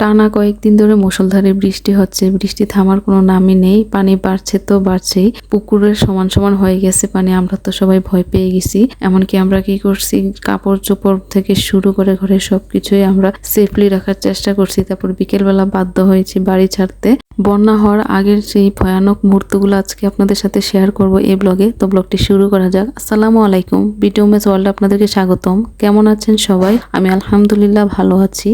টানা কয়েকদিন ধরে মুষলধারে বৃষ্টি হচ্ছে। বৃষ্টি থামার কোনো নামই নেই। পানি বাড়ছে তো বাড়ছেই। পুকুরের সমান সমান হয়ে গেছে পানি। আমরা তো সবাই ভয় পেয়ে গেছি। এমনকি আমরা কি করছি? কাপড় চোপড় থেকে শুরু করে ঘরে সবকিছুই আমরা সেফলি রাখার চেষ্টা করছি। তারপর বিকেলবেলা বাধ্য হয়েছি বাড়ি ছাড়তে। বন্যা হওয়ার আগের সেই ভয়ানক মুহূর্তগুলো আজকে আপনাদের সাথে শেয়ার করব এই ব্লগে তো ব্লগটি শুরু করা যাক। আসসালামু আলাইকুম। বিটিও মেস ওয়ার্ল্ড আপনাদেরকে স্বাগতম। কেমন আছেন সবাই? আমি আলহামদুলিল্লাহ ভালো আছি।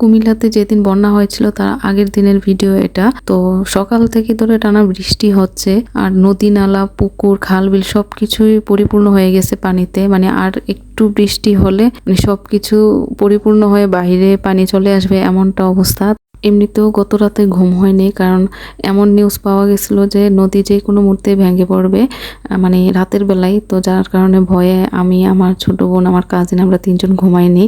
কুমিল্লাতে যেদিন বন্যা হয়েছিল তার আগের দিনের ভিডিও এটা। তো সকাল থেকে ধরে টানা বৃষ্টি হচ্ছে আর নদী নালা পুকুর খাল বিল সবকিছুই পরিপূর্ণ হয়ে গেছে পানিতে। মানে আর একটু বৃষ্টি হলে মানে সবকিছু পরিপূর্ণ হয়ে বাহিরে পানি চলে আসবে এমনটা অবস্থা। এমনিতেও গত রাতে ঘুম হয়নি, কারণ এমন নিউজ পাওয়া গেছিল যে নদী যে কোনো মুহূর্তে ভেঙে পড়বে মানে রাতের বেলায়। তো যার কারণে ভয়ে আমি, আমার ছোট বোন, আমার কাজিন আমরা তিনজন ঘুমাইনি।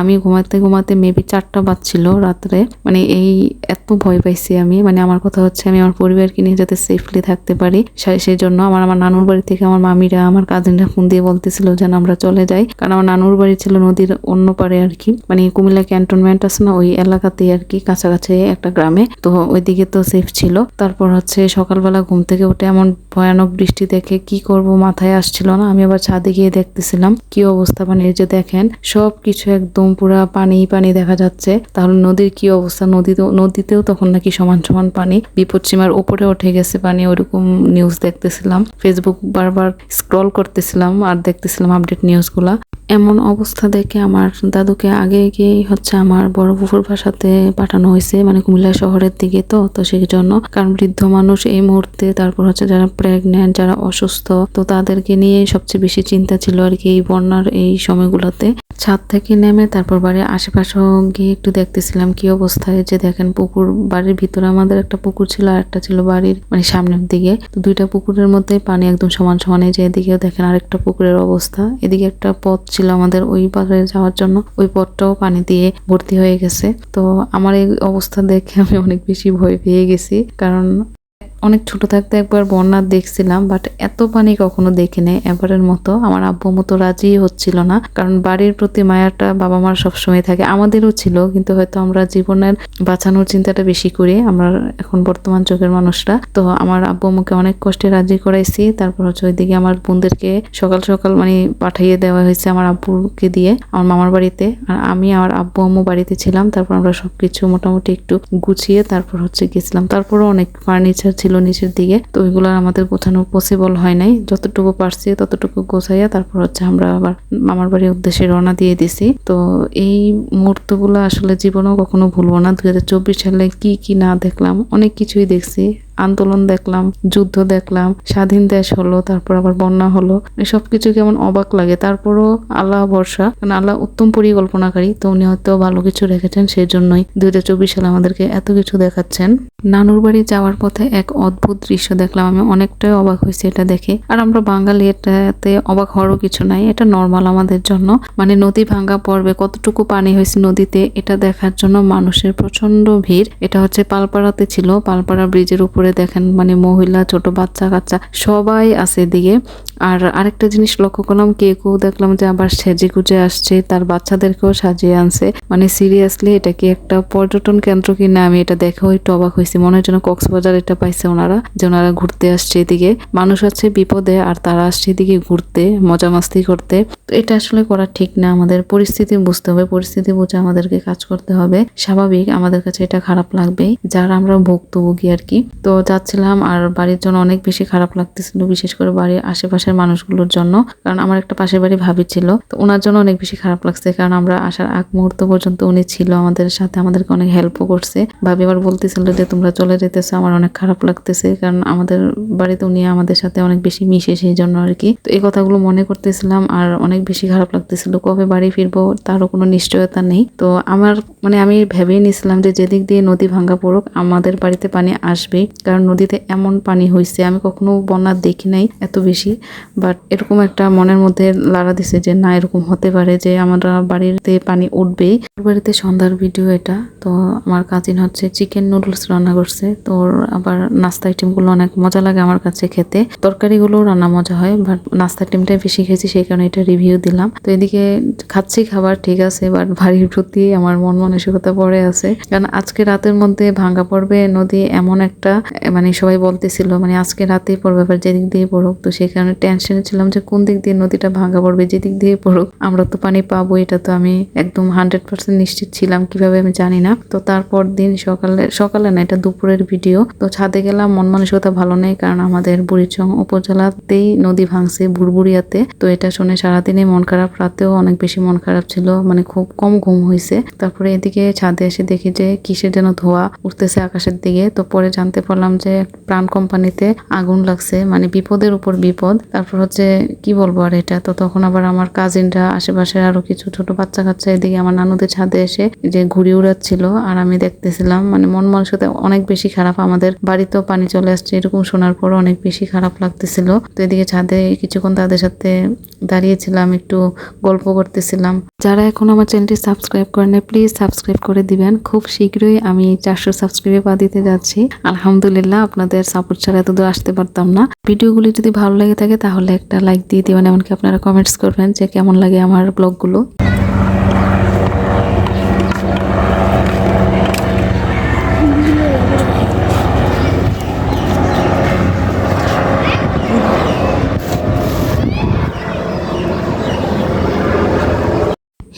আমি ঘুমাতে ঘুমাতে মেবি চারটা বাজছিল রাত্রে। মানে এই এত ভয় পাইছি আমি। মানে আমার কথা হচ্ছে, আমি আমার পরিবারকে নিয়ে যাতে সেফলি থাকতে পারি। সেই জন্য আমার আমার নানুর বাড়ি থেকে আমার মামিরা, আমার কাজিনরা ফোন দিয়ে বলতেছিল যেন আমরা চলে যাই। কারণ আমার নানুর বাড়ি ছিল নদীর অন্য পারে আর কি। মানে কুমিল্লা ক্যান্টনমেন্ট আছে না, ওই এলাকাতেই আর কি, কাছাকাছি একটা গ্রামে তো ওইদিকে তো সেফ ছিল। তারপর হচ্ছে সকালবেলা ঘুম থেকে উঠে এমন ভয়ানক বৃষ্টি দেখে কি করব মাথায় আসছিল না। আমি আবার ছাদে গিয়ে দেখতেছিলাম কি অবস্থা মানে যে দেখেন সব কিছু একদম পুরা পানি পানি দেখা যাচ্ছে। তাহলে নদীর কি অবস্থা? নদীতে নদীতেও তখন নাকি সমান সমান পানি। বিপদ সীমার উপরে উঠে গেছে পানি, ওরকম নিউজ দেখতেছিলাম। ফেসবুক বারবার স্ক্রল করতেছিলাম আর দেখতেছিলাম আপডেট নিউজগুলা এমন অবস্থা দেখে আমার দাদুকে আগে গিয়েই হচ্ছে আমার বড় পুকুর বাসাতে পাঠানো হয়েছে মানে কুমিল্লা শহরের দিকে তো তো সেই জন্য। কারণ বৃদ্ধ মানুষ এই মুহূর্তে, তারপর হচ্ছে যারা প্রেগনেন্ট যারা অসুস্থ, তো তাদেরকে নিয়ে সবচেয়ে বেশি চিন্তা ছিল আর কি এই বন্যার এই সময়গুলোতে। ছাদ থেকে নেমে তারপর বাড়ির আশেপাশেও গিয়ে একটু দেখতেছিলাম কি অবস্থায়, যে দেখেন পুকুর, বাড়ির ভিতরে আমাদের একটা পুকুর ছিল আর একটা ছিল বাড়ির মানে সামনের দিকে। তো দুইটা পুকুরের মধ্যে পানি একদম সমান সমান যে এদিকেও দেখেন আরেকটা পুকুরের অবস্থা। এদিকে একটা পথ ছিল আমাদের ওই পারে যাওয়ার জন্য, ওই পথটাও পানি দিয়ে ভর্তি হয়ে গেছে। তো আমার এই অবস্থা দেখে আমি অনেক বেশি ভয় পেয়ে গেছি, কারণ অনেক ছোট থাকতে একবার বন্যা দেখছিলাম বাট এত পানি কখনো দেখিনি। এবারের মতো আমার আব্বু মতো রাজি হচ্ছিল না, কারণ বাড়ির প্রতি মায়াটা বাবা মার সবসময় থাকে। আমাদেরও ছিল, কিন্তু হয়তো আমরা জীবনের বাঁচানোর চিন্তাটা বেশি করি। আমরা এখন বর্তমান যুগের মানুষরা। তো আমার আব্বু আম্মুকে অনেক কষ্টে রাজি করাইছি। তারপর হচ্ছে ওইদিকে আমার বোনদেরকে সকাল সকাল মানে পাঠিয়ে দেওয়া হয়েছে আমার আব্বুকে দিয়ে আমার মামার বাড়িতে। আর আমি আমার আব্বু আম্মু বাড়িতে ছিলাম। তারপর আমরা সবকিছু মোটামুটি একটু গুছিয়ে তারপর হচ্ছে গেছিলাম। তারপরও অনেক ফার্নিচার ছিল নিচের দিকে, তো ওইগুলো আমাদের গোছানো পসিবল হয় নাই। যতটুকু পারছি, ততটুকু গোছাইয়া তারপর হচ্ছে আমরা আবার মামার বাড়ির উদ্দেশ্যে রওনা দিয়ে দিছি। তো এই মুহূর্তগুলো আসলে জীবনেও কখনো ভুলবো না। দু হাজার চব্বিশ সালে কি কি না দেখলাম, অনেক কিছুই দেখছি। আন্দোলন দেখলাম, যুদ্ধ দেখলাম, স্বাধীন দেশ হলো, তারপর আবার বন্যা হলো। সব কিছু কেমন অবাক লাগে। তারপরও আল্লাহ ভরসা। কারণ আল্লাহ উত্তম পরিকল্পনাকারী, তো উনি হয়তো ভালো কিছু রেখেছেন সেই জন্যই দুই হাজার চব্বিশ সালে আমাদেরকে এত কিছু দেখাচ্ছেন। নানুর বাড়ি যাওয়ার পথে এক অদ্ভুত দৃশ্য দেখলাম। আমি অনেকটাই অবাক হয়েছি এটা দেখে। আর আমরা বাঙালি, এটাতে অবাক হওয়ারও কিছু নাই। এটা নর্মাল আমাদের জন্য। মানে নদী ভাঙ্গা পড়বে কতটুকু পানি হয়েছে নদীতে, এটা দেখার জন্য মানুষের প্রচণ্ড ভিড়। এটা হচ্ছে পালপাড়াতে ছিল। পালপাড়া ব্রিজের উপরে দেখেন মানে মহিলা, ছোট বাচ্চা, কাচ্চা, সবাই আছে এদিকে। আর আরেকটা জিনিস লক্ষ্য করলাম কে কেউ দেখলাম যে আবার সেজে গুজে আসছে, তার বাচ্চাদেরকেও সাজিয়ে আনছে। মানে সিরিয়াসলি এটা কি একটা পর্যটন কেন্দ্র কিনা? আমি এটা দেখেও একটু অবাক হয়েছি, মনে হয় যেন কক্সবাজার এটা পাইছে ওনারা, যে ওনারা ঘুরতে আসছে এদিকে। মানুষ আছে বিপদে, আর তারা আসছে এদিকে ঘুরতে, মজা মাস্তি করতে। এটা আসলে করা ঠিক না, আমাদের পরিস্থিতি বুঝতে হবে, পরিস্থিতি বুঝে আমাদেরকে কাজ করতে হবে। স্বাভাবিক, আমাদের কাছে এটা খারাপ লাগবেই, যারা আমরা ভুক্তভোগী আর কি। তো যাচ্ছিলাম আর বাড়ির জন্য অনেক বেশি খারাপ লাগতেছিল, বিশেষ করে বাড়ির আশেপাশের মানুষগুলোর জন্য। কারণ আমার একটা পাশের বাড়ি ভাবি ছিল, তো ওনার জন্য অনেক বেশি খারাপ লাগছে। কারণ আমরা আসার আগ মুহূর্ত পর্যন্ত উনি ছিল আমাদের সাথে, আমাদেরকে অনেক হেল্পও করছে। ভাবি আবার বলতেছিল যে, তোমরা চলে যেতেছো, আমার অনেক খারাপ লাগতেছে। কারণ আমাদের বাড়িতে উনি আমাদের সাথে অনেক বেশি মিশে সেই জন্য আর কি। তো এই কথাগুলো মনে করতেছিলাম আর অনেক বেশি খারাপ লাগতেছিল, কবে বাড়ি ফিরবো? তারও কোনো নিশ্চয়তা নেই। তো আমার মানে আমি ভেবেই নিয়েছিলাম যে, যেদিক দিয়ে নদী ভাঙ্গা পড়ুক, আমাদের বাড়িতে পানি আসবেই। কারণ নদীতে এমন পানি হয়েছে আমি কখনো বন্যা দেখি নাই এত বেশি বাট এরকম একটা মনের মধ্যে লাড়া দিছে যে না, এরকম হতে পারে যে আমরা বাড়িতে পানি উঠবেই। বাড়িতে সন্ধ্যার ভিডিও এটা, তো আমার কাজিন হচ্ছে চিকেন নুডলস রান্না করছে তো আবার নাস্তা আইটেমগুলো অনেক মজা লাগে আমার কাছে খেতে। তরকারিগুলো রান্না মজা হয় বাট নাস্তা আইটেমটাই বেশি খেয়েছি, সেই কারণে এটা রিভিউ দিলাম। তো এদিকে খাচ্ছি খাবার, ঠিক আছে বাট বাড়ির প্রতি আমার মন মানসিকতা পড়ে আছে। কারণ আজকে রাতের মধ্যে ভাঙ্গা পড়বে নদী এমন একটা মানে সবাই বলতেছিল মানে আজকে রাতেই পড়বে আবার যেদিক দিয়ে পড়ুক। তো সেই কারণে টেনশনে ছিলাম যে কোন দিক দিয়ে নদীটা ভাঙ্গা পড়বে, যেদিক দিয়ে পড়ুক। আমরা তো পানি পাবো, এটা তো আমি একদম হান্ড্রেড পার্সেন্ট নিশ্চিত ছিলাম, কীভাবে আমি জানি না। তো তারপর দিন সকালে সকালে না, এটা দুপুরের ভিডিও তো ছাদে গেলাম, মন মানসিকতা ভালো নেই, কারণ আমাদের বুড়িচং উপজেলাতেই নদী ভাঙছে বুড়বুড়িয়াতে। তো এটা শুনে সারাদিনে মন খারাপ, রাতেও অনেক বেশি মন খারাপ ছিল মানে খুব কম ঘুম হয়েছে। তারপরে এদিকে ছাদে এসে দেখি যে কিসের যেন ধোয়া উঠতেছে আকাশের দিকে। তো পরে জানতে পারলাম যে প্রাণ কোম্পানিতে আগুন লাগছে মানে বিপদের উপর বিপদ। তারপর হচ্ছে, কি বলব আর এটা? তো তখন আবার আমার কাজিনরা আশেপাশের আরও কিছু ছোট বাচ্চা কাচ্চা এদিকে আমার নানুদের ছাদে এসে যে ঘুড়ি উড়াচ্ছিল, আর আমি দেখতেছিলাম মানে মন মানসিকতা অনেক বেশি খারাপ। আমাদের বাড়িতেও পানি চলে আসছে, এরকম শোনার পর অনেক বেশি খারাপ লাগতেছিল। তো এদিকে ছাদে কিছুক্ষণ তাদের সাথে দাঁড়িয়েছিলাম, একটু গল্প করতেছিলাম। যারা এখন আমার চ্যানেলটি সাবস্ক্রাইব করেন প্লিজ সাবস্ক্রাইব করে দিবেন। খুব শীঘ্রই আমি চারশো সাবস্ক্রাইবে পা দিতে যাচ্ছি। আলহামদুলিল্লাহ। আপনাদের সাপোর্ট ছাড়া এত দূর আসতে পারতাম না। ভিডিওগুলি যদি ভালো লেগে থাকে তাহলে একটা লাইক দিয়ে দিবেন, এমনকি আপনারা কমেন্টস করবেন যে কেমন লাগে আমার ব্লগগুলো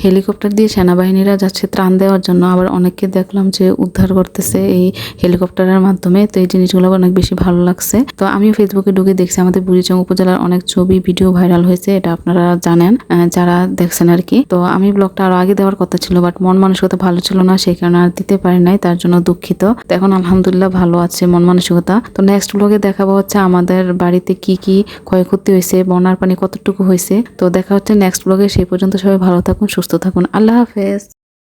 হেলিকপ্টার দিয়ে সেনাবাহিনীরা যাচ্ছে, ত্রাণ দেওয়ার জন্য। আবার অনেককে দেখলাম যে উদ্ধার করতেছে এই হেলিকপ্টারের মাধ্যমে। তো এই জিনিসগুলো অনেক বেশি ভালো লাগছে। তো আমিও ফেসবুকে ঢুকে দেখছি, আমাদের বুড়িচং উপজেলার অনেক ছবি, ভিডিও ভাইরাল হয়েছে, এটা আপনারা জানেন যারা দেখছেন আর কি। তো আমি ব্লগটা আরও আগে দেওয়ার কথা ছিল, বাট মন মানসিকতা ভালো ছিল না, সেই কারণে আর দিতে পারি নাই, তার জন্য দুঃখিত। এখন আলহামদুলিল্লাহ ভালো আছে মন মানসিকতা। তো নেক্সট ব্লগে দেখাবো হচ্ছে আমাদের বাড়িতে কি কি ক্ষয়ক্ষতি হয়েছে, বন্যার পানি কতটুকু হয়েছে। তো দেখা হচ্ছে নেক্সট ব্লগে সেই পর্যন্ত সবাই ভালো থাকুন সুস্থ থাকুন আল্লাহ হাফেজ